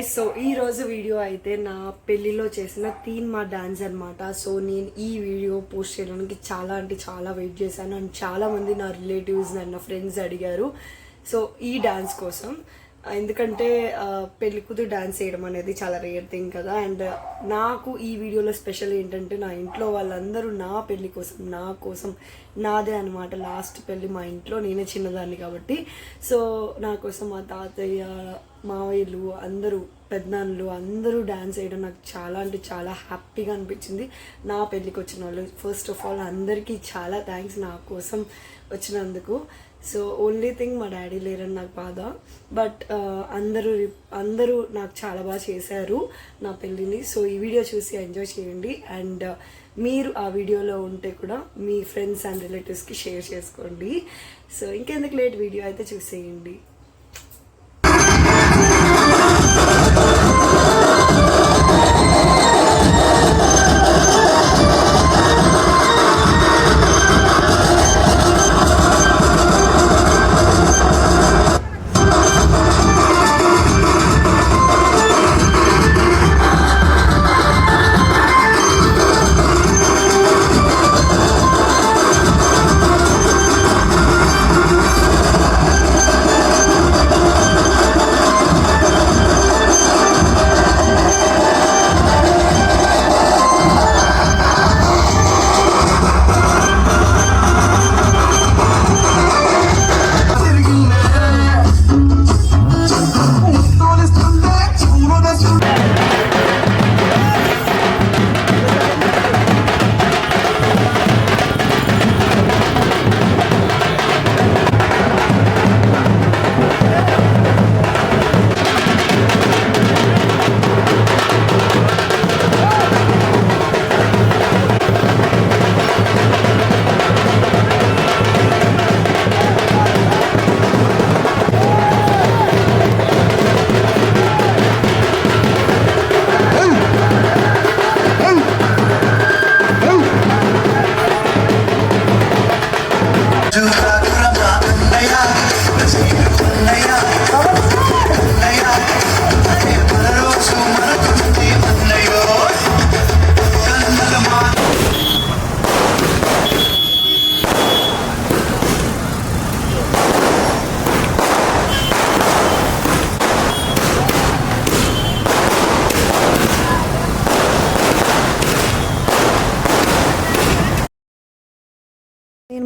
హే so ఈ రోజు video అయితే నా పెళ్ళిలో చేసిన థీమ్ మా డాన్స్ అనమాట సో నేను ఈ వీడియో పోస్ట్ చేయడానికి చాలా అంటే చాలా వెయిట్ చేశాను. అండ్ చాలా మంది నా రిలేటివ్స్ అండ్ నా ఫ్రెండ్స్ అడిగారు. సో ఈ డాన్స్ కోసం ఎందుకంటే ఆ, పెళ్ళి కూతురు డాన్స్ చేయడం అనేది చాలా రేర్ థింగ్ కదా. అండ్ నాకు ఈ వీడియోలో స్పెషల్ ఏంటంటే నా ఇంట్లో వాళ్ళందరూ నా పెళ్ళి కోసం నా కోసం నాదే అనమాట లాస్ట్ పెళ్ళి మా ఇంట్లో నేనే చిన్నదాన్ని కాబట్టి. సో నా కోసం మా తాతయ్య మావయ్యలు అందరూ పెద్దనాన్నలు అందరూ డ్యాన్స్ వేయడం నాకు చాలా అంటే చాలా హ్యాపీగా అనిపించింది. నా పెళ్ళికి వచ్చిన వాళ్ళు ఫస్ట్ ఆఫ్ ఆల్ అందరికీ చాలా థ్యాంక్స్ నా కోసం వచ్చినందుకు. సో ఓన్లీ థింగ్ మా డాడీ లేరని నాకు బాధ. బట్ uh, అందరూ అందరూ నాకు చాలా బాగా చేశారు నా పెళ్ళిని. సో ఈ వీడియో చూసి ఎంజాయ్ చేయండి. అండ్ uh, మీరు ఆ వీడియోలో ఉంటే కూడా మీ ఫ్రెండ్స్ అండ్ రిలేటివ్స్కి షేర్ చేసుకోండి. సో ఇంకెందుకు లేట్ వీడియో అయితే చూసేయండి.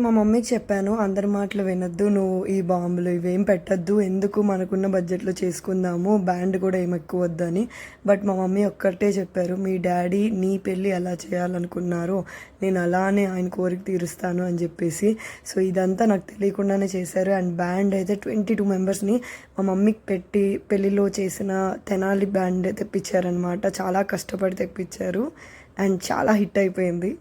మా మమ్మీకి చెప్పాను అందరి మాటలు వినొద్దు నువ్వు ఈ బాంబులు ఇవేం పెట్టద్దు ఎందుకు మనకున్న బడ్జెట్లో చేసుకుందాము బ్యాండ్ కూడా ఏం ఎక్కువ వద్దని. బట్ మా మమ్మీ ఒక్కటే చెప్పారు మీ డాడీ నీ పెళ్ళి ఎలా చేయాలనుకున్నారో నేను అలానే ఆయన కోరిక తీరుస్తాను అని చెప్పేసి. సో ఇదంతా నాకు తెలియకుండానే చేశారు. అండ్ బ్యాండ్ అయితే ట్వంటీ టూ మెంబర్స్ని మా మమ్మీకి పెట్టి పెళ్ళిలో చేసిన తెనాలి బ్యాండ్ తెప్పించారనమాట చాలా కష్టపడి తెప్పించారు. అండ్ చాలా హిట్ అయిపోయింది.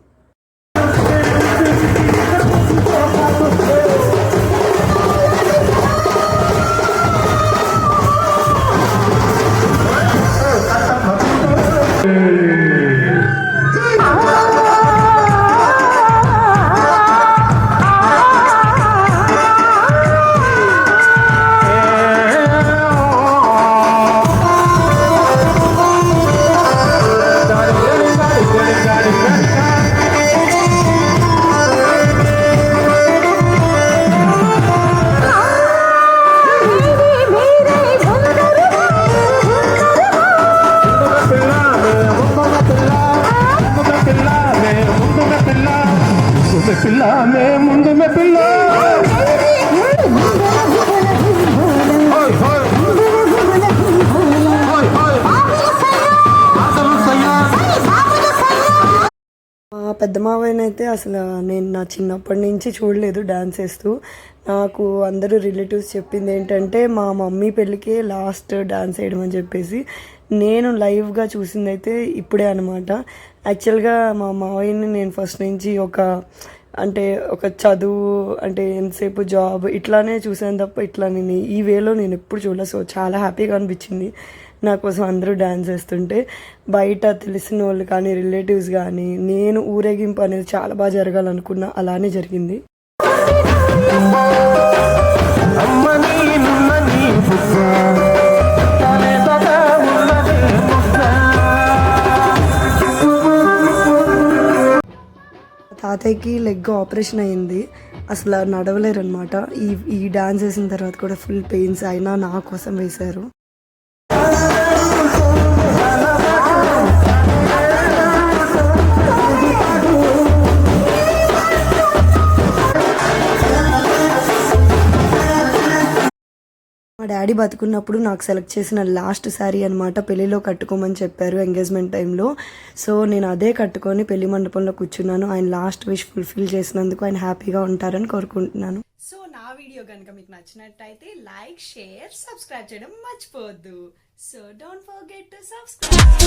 Hey. పిల్ల మే ముందు మే పిల్ల. హోయ్ హోయ్ హోయ్ అసలు పెద్ద మావయ్యనైతే అసలు నేను నా చిన్నప్పటి నుంచి చూడలేదు డ్యాన్స్ వేస్తూ. నాకు అందరూ రిలేటివ్స్ చెప్పింది ఏంటంటే మా మమ్మీ పెళ్ళికే లాస్ట్ డాన్స్ వేయడం అని చెప్పేసి నేను లైవ్గా చూసింది అయితే ఇప్పుడే అనమాట యాక్చువల్గా మా మావయ్యని నేను ఫస్ట్ నుంచి ఒక అంటే ఒక చదువు అంటే ఎంతసేపు జాబ్ ఇట్లానే చూసాను తప్ప ఇట్లా నేను ఈ వేలో నేను ఎప్పుడు చూడలేదు. సో చాలా హ్యాపీగా అనిపించింది నా కోసం అందరూ డ్యాన్స్ వేస్తుంటే. బయట తెలిసిన వాళ్ళు కానీ రిలేటివ్స్ కానీ నేను ఊరేగింపు అనేది చాలా బాగా జరగాలనుకున్నా. అలానే జరిగింది. తాతయ్యకి లెగ్ ఆపరేషన్ అయింది అసలు నడవలేరు అనమాట ఈ ఈ డాన్స్ వేసిన తర్వాత కూడా ఫుల్ పెయిన్స్ అయినా నా కోసం వేశారు. మా డాడీ బతుకున్నప్పుడు నాకు సెలెక్ట్ చేసిన లాస్ట్ శారీ అనమాట పెళ్ళిలో కట్టుకోమని చెప్పారు ఎంగేజ్మెంట్ టైంలో. సో నేను అదే కట్టుకొని పెళ్ళి మండపంలో కూర్చున్నాను. ఆయన లాస్ట్ విష్ ఫుల్ఫిల్ చేసినందుకు ఆయన హ్యాపీగా ఉంటారని కోరుకుంటున్నాను. సో నా వీడియో కనుక మీకు నచ్చినట్టయితే లైక్ షేర్ సబ్స్క్రైబ్ చేయడం మర్చిపోవద్దు. So don't forget to subscribe.